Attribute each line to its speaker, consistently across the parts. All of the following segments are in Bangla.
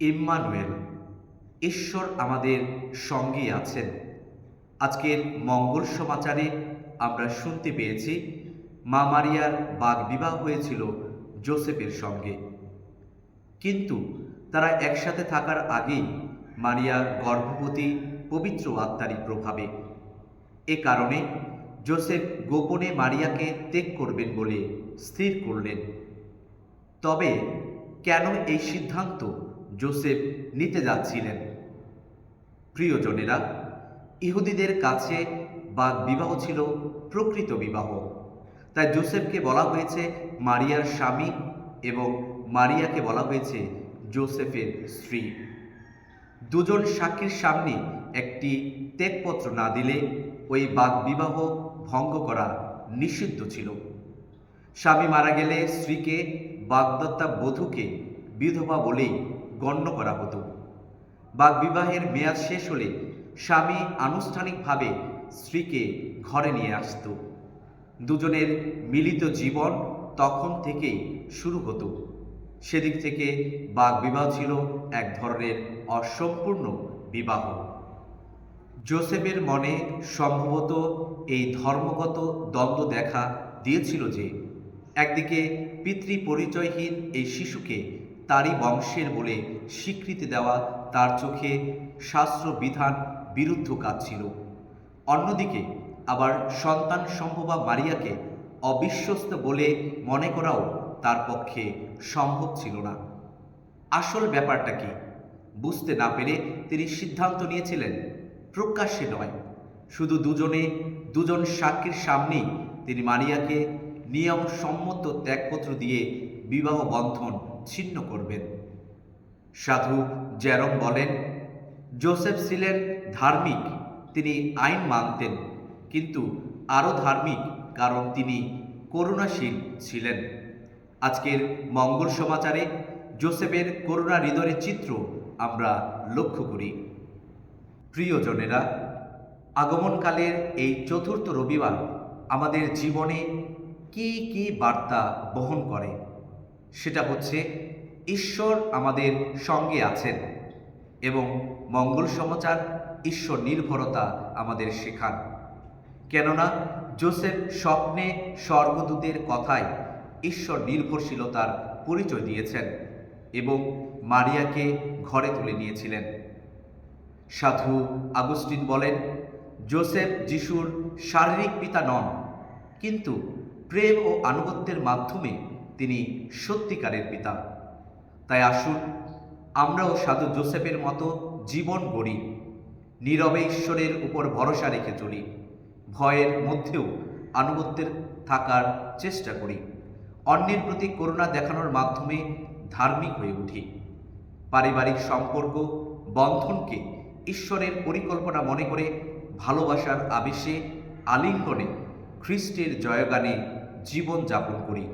Speaker 1: ইম্মানুয়েল, ঈশ্বর আমাদের সঙ্গেই আছেন। আজকের মঙ্গল সমাচারে আমরা শুনতে পেয়েছি, মা মারিয়ার বাগ বিবাহ হয়েছিল জোসেফের সঙ্গে। কিন্তু তারা একসাথে থাকার আগেই মারিয়া গর্ভবতী পবিত্র আত্মারই প্রভাবে। এ কারণে জোসেফ গোপনে মারিয়াকে ত্যাগ করবেন বলে স্থির করলেন। তবে কেন এই সিদ্ধান্ত? জোসেফ নিতে যাচ্ছিলেন। প্রিয়জনেরা ইহুদিদের কাছে বা বিবাহ ছিল প্রকৃত বিবাহ। তাই জোসেফকে বলা হয়েছে মারিয়ার স্বামী এবং মারিয়াকে বলা হয়েছে জোসেফের স্ত্রী। দুজন সাক্ষীর সামনে একটি ত্যাগপত্র না দিলে ওই বাগ বিবাহ ভঙ্গ করা নিষিদ্ধ ছিল। স্বামী মারা গেলে স্ত্রীকে বাগদত্তা বধূকে বিধবা বলেই গণ্য করা হতো। বাগ বিবাহের মেয়াদ শেষ হলে স্বামী আনুষ্ঠানিকভাবে স্ত্রীকে ঘরে নিয়ে আসত। দুজনের মিলিত জীবন তখন থেকেই শুরু হতো। সেদিক থেকে বাগ বিবাহ ছিল এক ধরনের অসম্পূর্ণ বিবাহ। জোসেফের মনে সম্ভবত এই ধর্মগত দ্বন্দ্ব দেখা দিয়েছিল যে, একদিকে পিতৃ পরিচয়হীন এই শিশুকে তারই বংশের বলে স্বীকৃতি দেওয়া তার চোখে শাস্ত্র বিধান বিরুদ্ধ কাজ ছিল। অন্যদিকে আবার সন্তান সম্ভবা মারিয়াকে অবিশ্বস্ত বলে মনে করাও তার পক্ষে সম্ভব ছিল না। আসল ব্যাপারটা কি? বুঝতে না পেরে তিনি সিদ্ধান্ত নিয়েছিলেন, প্রকাশ্যে নয়। শুধু দুজনে, দুজন সাক্ষীর সামনেই তিনি মারিয়াকে নিয়ম সম্মত ত্যাগপত্র দিয়ে বিবাহ বন্ধন ছিন্ন করবেন। সাধু জ্যারম বলেন, জোসেফ ছিলেন ধার্মিক, তিনি আইন মানতেন, কিন্তু আরও ধার্মিক কারণ তিনি করুণাশীল ছিলেন। আজকের মঙ্গল সমাচারে জোসেফের করুণা হৃদয়ের চিত্র আমরা লক্ষ্য করি। প্রিয়জনেরা, আগমনকালের এই চতুর্থ রবিবার আমাদের জীবনে কি কি বার্তা বহন করে? সেটা হচ্ছে ঈশ্বর আমাদের সঙ্গে আছেন এবং মঙ্গল সমাচার, ঈশ্বর নির্ভরতা আমাদের শেখান। কেননা জোসেফ স্বপ্নে স্বর্গদূতের কথায় ঈশ্বর নির্ভরশীলতার পরিচয় দিয়েছেন এবং মারিয়াকে ঘরে তুলে নিয়েছিলেন। সাধু আগুস্টিন বলেন, জোসেফ যিশুর শারীরিক পিতা নন, কিন্তু প্রেম ও আনুগত্যের মাধ্যমে তিনি সত্যিকারের পিতা। তাই আসুন, আমরাও সাধু জোসেফের মতো জীবন গড়ি, নীরবে ঈশ্বরের উপর ভরসা রেখে চলি, ভয়ের মধ্যেও আনুগত্যের থাকার চেষ্টা করি, অন্যের প্রতি করুণা দেখানোর মাধ্যমে ধার্মিক হয়ে উঠি। পারিবারিক সম্পর্ক, বন্ধনকে ঈশ্বরের পরিকল্পনা মনে করে ভালোবাসার আবেশে, আলিঙ্গনে, খ্রিস্টের জয়গানে জীবন যাপন করি।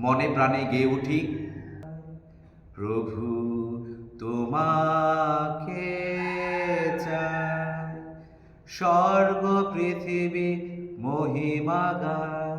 Speaker 1: মনে প্রাণে গেয়ে উঠি প্রভু তোমাকে চায় স্বর্গ পৃথিবী মহিমা গায়